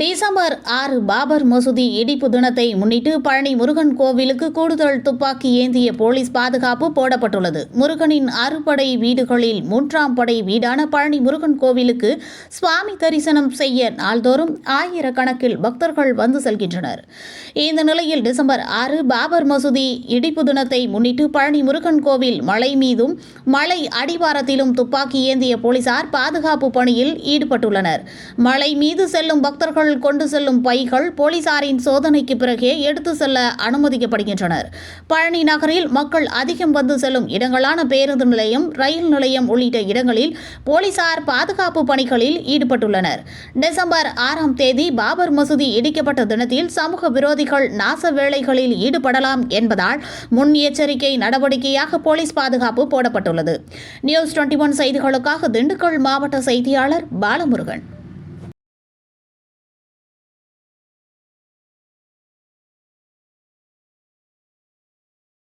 December ஆறு பாபர் மசூதி இடிப்பு தினத்தை முன்னிட்டு பழனி முருகன் கோவிலுக்கு கூடுதல் துப்பாக்கி ஏந்திய போலீஸ் பாதுகாப்பு போடப்பட்டுள்ளது. முருகனின் அறுபடை வீடுகளில் மூன்றாம் படை வீடான பழனி முருகன் கோவிலுக்கு சுவாமி தரிசனம் செய்ய நாள்தோறும் ஆயிரக்கணக்கில் பக்தர்கள் வந்து செல்கின்றனர். இந்த நிலையில் டிசம்பர் ஆறு பாபர் மசூதி இடிப்பு தினத்தை முன்னிட்டு பழனி முருகன் கோவில் மலை மீதும் மலை அடிவாரத்திலும் துப்பாக்கி ஏந்திய போலீசார் பாதுகாப்பு பணியில் ஈடுபட்டுள்ளனர். மலை மீது செல்லும் பக்தர்கள் கொண்டு செல்லும் பைகள் போலீசாரின் சோதனைக்கு பிறகே எடுத்து செல்ல அனுமதிக்கப்படுகின்றனர். பழனி நகரில் மக்கள் அதிகம் வந்து செல்லும் இடங்களான பேருந்து நிலையம் ரயில் நிலையம் உள்ளிட்ட இடங்களில் போலீசார் பாதுகாப்பு பணிகளில் ஈடுபட்டுள்ளனர். டிசம்பர் ஆறாம் தேதி பாபர் மசூதி இடிக்கப்பட்ட தினத்தில் சமூக விரோதிகள் நாச வேலைகளில் ஈடுபடலாம் என்பதால் முன் எச்சரிக்கை நடவடிக்கையாக போலீஸ் பாதுகாப்பு போடப்பட்டுள்ளது. நியூஸ் டுவெண்ட்டி ஒன் செய்திகளுக்காக திண்டுக்கல் மாவட்ட செய்தியாளர் பாலமுருகன்.